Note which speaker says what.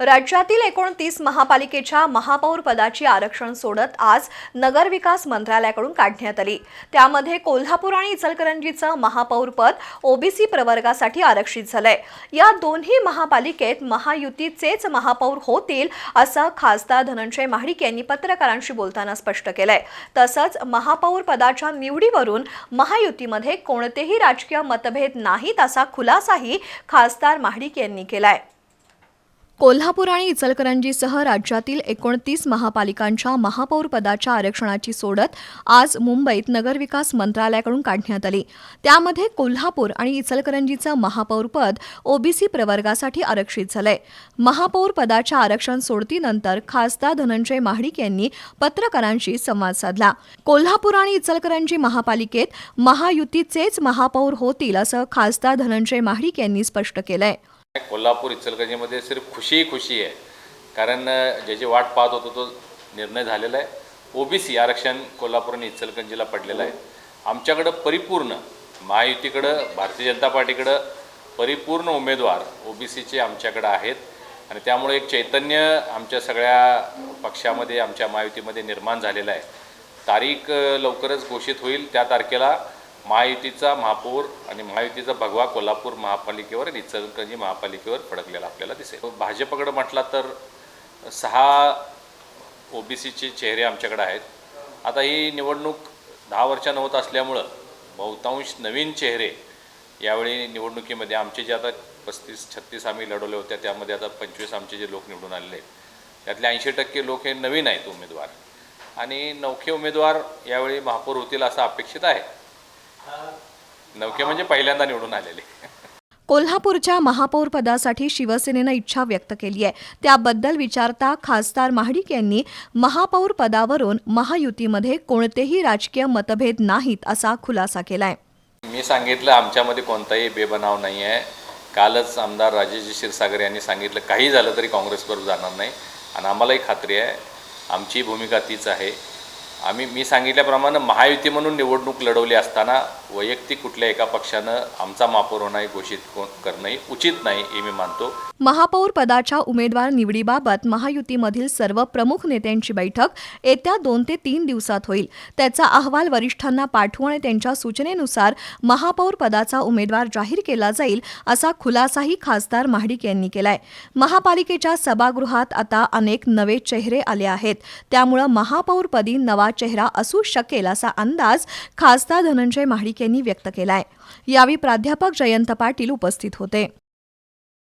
Speaker 1: राज्यातील एकोणतीस महापालिकेच्या महापौर पदाची आरक्षण सोडत आज नगरविकास मंत्रालयाकडून काढण्यात आली. त्यामध्ये कोल्हापूर आणि इचलकरंजीचं महापौर पद ओबीसी प्रवर्गासाठी आरक्षित झालंय. या दोन्ही महापालिकेत महायुतीचेच महापौर होतील असं खासदार धनंजय महाडिक यांनी पत्रकारांशी बोलताना स्पष्ट केलंय. तसंच महापौर पदाच्या निवडीवरून महायुतीमध्ये कोणतेही राजकीय मतभेद नाहीत असा खुलासाही खासदार महाडिक यांनी केलाय. कोल्हापूर आणि इचलकरंजीसह राज्यातील एकोणतीस महापालिकांच्या महापौरपदाच्या आरक्षणाची सोडत आज मुंबईत नगरविकास मंत्रालयाकडून काढण्यात आली. त्यामध्ये कोल्हापूर आणि इचलकरंजीचं महापौरपद ओबीसी प्रवर्गासाठी आरक्षित झालंय. महापौरपदाच्या आरक्षण सोडतीनंतर खासदार धनंजय महाडिक यांनी पत्रकारांशी संवाद साधला. कोल्हापूर आणि इचलकरंजी महापालिकेत महायुतीचेच महापौर होतील असं खासदार धनंजय महाडिक यांनी स्पष्ट केलंय.
Speaker 2: कोल्हापूर इचलकरंजीमध्ये सिर्फ खुशी खुशी आहे. कारण ज्याची वाट पाहत होतो तो निर्णय झालेला आहे. ओबीसी आरक्षण कोल्हापूर आणि इचलकरंजीला पडलेलं आहे. आमच्याकडं परिपूर्ण महायुतीकडं भारतीय जनता पार्टीकडं परिपूर्ण उमेदवार ओबीसीचे आमच्याकडं आहेत. आणि त्यामुळे एक चैतन्य आमच्या सगळ्या पक्षामध्ये आमच्या महायुतीमध्ये निर्माण झालेलं आहे. तारीख लवकरच घोषित होईल त्या तारखेला. महायुतीचा महापौर आणि महायुतीचा भगवा कोल्हापूर महापालिकेवर आणि इचलकरंजी महापालिकेवर फडकलेला आपल्याला दिसेल. भाजपकडं म्हटला तर सहा ओबीसीचे चेहरे आमच्याकडे आहेत. आता ही निवडणूक दहा वर्षानं होत असल्यामुळं बहुतांश नवीन चेहरे यावेळी निवडणुकीमध्ये आमचे जे आता पस्तीस छत्तीस आम्ही लढवले होते त्यामध्ये आता पंचवीस आमचे जे लोक निवडून आलेले आहेत. त्यातले ऐंशी टक्के लोक हे नवीन आहेत उमेदवार. आणि नौखे उमेदवार यावेळी महापौर होतील असं अपेक्षित आहे. नौके म्हणजे पहिल्यांदा निवडून आलेले.
Speaker 1: कोल्हापूरच्या महापौर पदासाठी शिवसेनेनं इच्छा व्यक्त केली आहे. त्याबद्दल विचारता खासदार महाडिक यांनी महापौर पदावरून महायुतीमध्ये कोणतेही राजकीय मतभेद नाहीत असा खुलासा केलाय.
Speaker 2: मी सांगितलं आमच्यामध्ये कोणताही बेबनाव नाही आहे. कालच आमदार राजेश क्षीरसागर यांनी सांगितलं काही झालं तरी काँग्रेसबरोबर जाणार नाही. आणि आम्हालाही खात्री आहे आमची भूमिका तीच आहे. आम्ही मी सांगितल्याप्रमाणे महायुती म्हणून निवडणूक लढवली असताना वैयक्तिक कुठल्या एका पक्षानं आमचा महापौर होणार घोषित करणं करणंही उचित नाही हे मी मानतो.
Speaker 1: महापौर पदाच्या उमेदवार निवडीबाबत महायुतीमधील सर्व प्रमुख नेत्यांची बैठक येत्या दोन ते तीन दिवसात होईल. त्याचा अहवाल वरिष्ठांना पाठवू आणि त्यांच्या सूचनेनुसार महापौर पदाचा उमेदवार जाहीर केला जाईल असा खुलासाही खासदार महाडिक यांनी केलाय. महापालिकेच्या सभागृहात आता अनेक नवे चेहरे आले आहेत. त्यामुळं महापौरपदी नवा चेहरा असू शकेल असा अंदाज खासदार धनंजय महाडिक यांनी व्यक्त केलाय. यावेळी प्राध्यापक जयंत पाटील उपस्थित होते.